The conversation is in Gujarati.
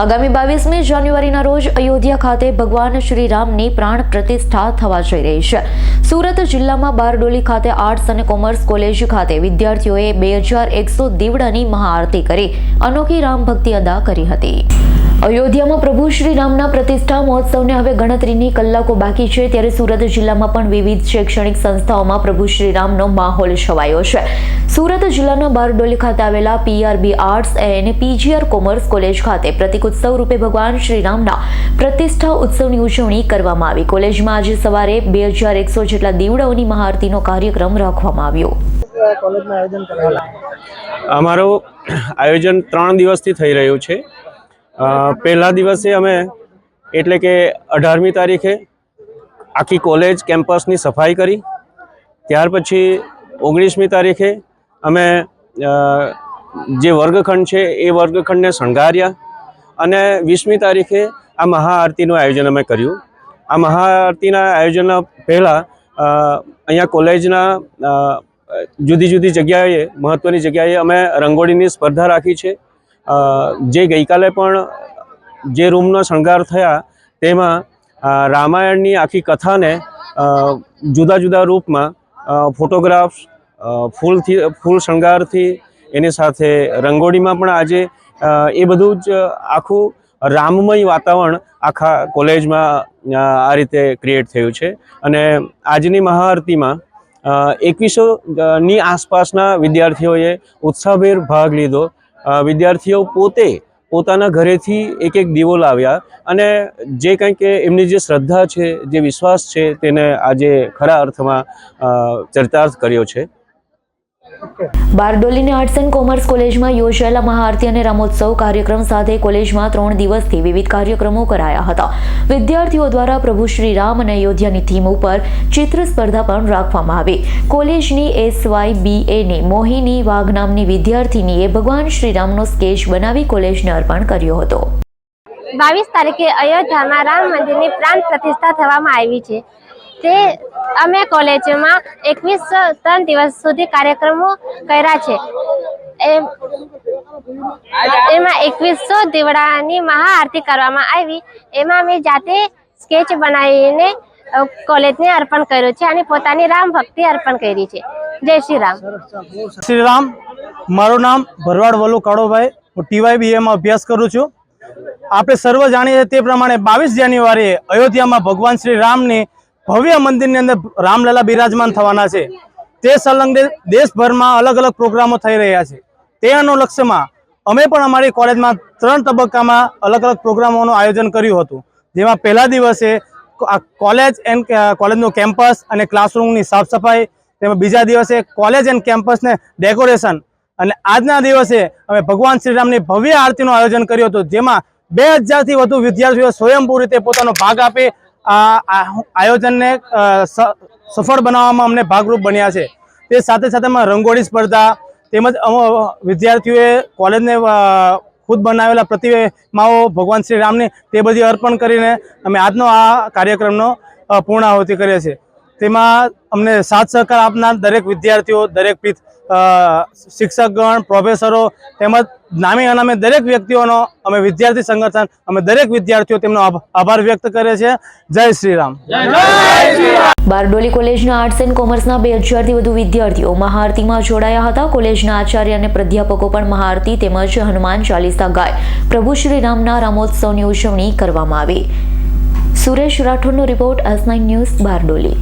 આગામી બાવીસમી જાન્યુઆરીના રોજ અયોધ્યા ખાતે ભગવાન શ્રી રામની પ્રાણ પ્રતિષ્ઠા થવા જઈ રહી છે. સુરત જિલ્લામાં બારડોલી ખાતે આર્ટ્સ અને કોમર્સ કોલેજ ખાતે વિદ્યાર્થીઓએ બે હજાર એકસો દીવડાની મહાઆરતી કરી અનોખી રામ ભક્તિ અદા કરી હતી. અયોધ્યામાં પ્રભુ શ્રી રામના પ્રતિષ્ઠા મહોત્સવને હવે ગણતરીની કલાકો બાકી છે ત્યારે સુરત જિલ્લામાં પણ વિવિધ શૈક્ષણિક સંસ્થાઓમાં પ્રભુ શ્રી રામનો માહોલ છવાયો છે. સુરત જિલ્લાના બારડોલી ખાતે આવેલા PRB arts and PGR commerce college ખાતે પ્રતિક ઉત્સવ રૂપે ભગવાન શ્રી રામના પ્રતિષ્ઠા ઉત્સવની ઉજવણી કરવામાં આવી. કોલેજમાં આજે સવારે બે હજાર એકસો જેટલા દીવડાઓની મહાઆરતીનો કાર્યક્રમ રાખવામાં આવ્યો. આયોજન અમારું આયોજન ત્રણ દિવસથી થઈ રહ્યું છે. પહેલા દિવસે અમે એટલે કે અઢારમી તારીખે આખી કોલેજ કેમ્પસની સફાઈ કરી. ત્યાર પછી ઓગણીસમી તારીખે અમે જે વર્ગખંડ છે એ વર્ગખંડને શણગાર્યા અને વીસમી તારીખે આ મહાઆરતીનું આયોજન અમે કર્યું. આ મહાઆરતીના આયોજનના પહેલાં અહીંયા કોલેજના જુદી જુદી જગ્યાએ મહત્ત્વની જગ્યાએ અમે રંગોળીની સ્પર્ધા રાખી છે. જે ગઈકાલે પણ જે રૂમનો શણગાર થયા, તેમાં રામાયણની આખી કથાને જુદા જુદા રૂપમાં ફોટોગ્રાફ્સ ફૂલથી, ફૂલ શણગારથી, એની સાથે રંગોળીમાં પણ આજે એ બધું જ આખું રામમય વાતાવરણ આખા કોલેજમાં આ રીતે ક્રિએટ થયું છે. અને આજની મહાઆરતીમાં એકવીસો ની આસપાસના વિદ્યાર્થીઓએ ઉત્સાહભેર ભાગ લીધો. વિદ્યાર્થીઓ પોતે પોતાના ઘરેથી એક એક દીવો લાવ્યા અને જે કંઈ કે એમની જે શ્રદ્ધા છે, જે વિશ્વાસ છે, તેને આજે ખરા અર્થમાં ચરિતાર્થ કર્યો છે. બારડોલીની આર્ટ્સ એન્ડ કોમર્સ કોલેજમાં યોજાયેલા મહાઆરતી અને રામોત્સવ કાર્યક્રમ સાથે કોલેજમાં ત્રણ દિવસથી વિવિધ કાર્યક્રમો કરાયા હતા. વિદ્યાર્થીઓ દ્વારા પ્રભુ શ્રી રામ અને અયોધ્યાની થીમ ઉપર ચિત્ર સ્પર્ધા પણ રાખવામાં આવી. કોલેજની એસવાય બીએની મોહિની વાઘ નામની વિદ્યાર્થીનીએ ભગવાન શ્રી રામનો સ્કેચ બનાવી કોલેજને અર્પણ કર્યો હતો. બાવીસ તારીખે અયોધ્યામાં રામ મંદિરની પ્રાણ પ્રતિષ્ઠા થવામાં આવી છે. તે અમે કોલેજમાં એકવીસ ત્રણ દિવસ સુધી કાર્યક્રમો કર્યા છે. એમ એકવીસો દીવડાની મહાઆરતી કરવામાં આવી. એમાં મેં જાતે સ્કેચ બનાવીને કોલેજને અર્પણ કર્યું છે અને પોતાની રામ ભક્તિ અર્પણ કરી છે. જય શ્રી રામ. શ્રી રામ. મારું નામ ભરવાડ વલુ કાળોભાઈ. હું ટીવાય બીએમાં અભ્યાસ કરું છું. આપણે સર્વ જાણીએ તે પ્રમાણે બાવીસ જાન્યુઆરીએ અયોધ્યામાં ભગવાન શ્રી રામની ભવ્ય મંદિરની અંદર રામલલા બિરાજમાન થવાના છે. તે સંલગ્ન દેશભરમાં અલગ અલગ પ્રોગ્રામો થઈ રહ્યા છે. તે અનુલક્ષ્યમાં અમે પણ અમારી કોલેજમાં ત્રણ તબક્કામાં અલગ અલગ પ્રોગ્રામોનું આયોજન કર્યું હતું. જેમાં પહેલા દિવસે કોલેજ એન્ડ કોલેજનું કેમ્પસ અને ક્લાસરૂમની સાફ સફાઈ, તેમાં બીજા દિવસે કોલેજ એન્ડ કેમ્પસને ડેકોરેશન અને આજના દિવસે અમે ભગવાન શ્રીરામની ભવ્ય આરતીનું આયોજન કર્યું હતું. જેમાં બે હજારથી વધુ વિદ્યાર્થીઓ સ્વયંભૂ રીતે પોતાનો ભાગ આપી આ આયોજનને સફળ બનાવવામાં અમને ભાગરૂપ બન્યા છે. તે સાથે સાથે અમે રંગોળી સ્પર્ધા તેમજ વિદ્યાર્થીઓએ કોલેજને ખુદ બનાવેલા પ્રતિમાઓ ભગવાન શ્રી રામની તે બધી અર્પણ કરીને અમે આજનો આ કાર્યક્રમનો પૂર્ણાહુતિ કરીએ છીએ. તેમાં અમને સાથ સહકાર આપનાર દરેક વિદ્યાર્થીઓ, દરેક શિક્ષકગણ, પ્રોફેસરો તેમજ નામી અનામે દરેક વ્યક્તિઓનો અમે વિદ્યાર્થી સંગઠન અમે દરેક વિદ્યાર્થીઓ તેમનો આભાર વ્યક્ત કરે છે. જય શ્રી રામ. બારડોલી કોલેજના આર્ટ્સ એન્ડ કોમર્સના બે હજારથી વધુ વિદ્યાર્થીઓ મહાઆરતીમાં જોડાયા હતા. કોલેજના આચાર્ય અને પ્રાધ્યાપકો પણ મહાઆરતી તેમજ હનુમાન ચાલીસા ગાય. પ્રભુ શ્રી રામના રામોત્સવની ઉજવણી કરવામાં આવી. Suresh રાઠોડનો report S nine news Bardoli.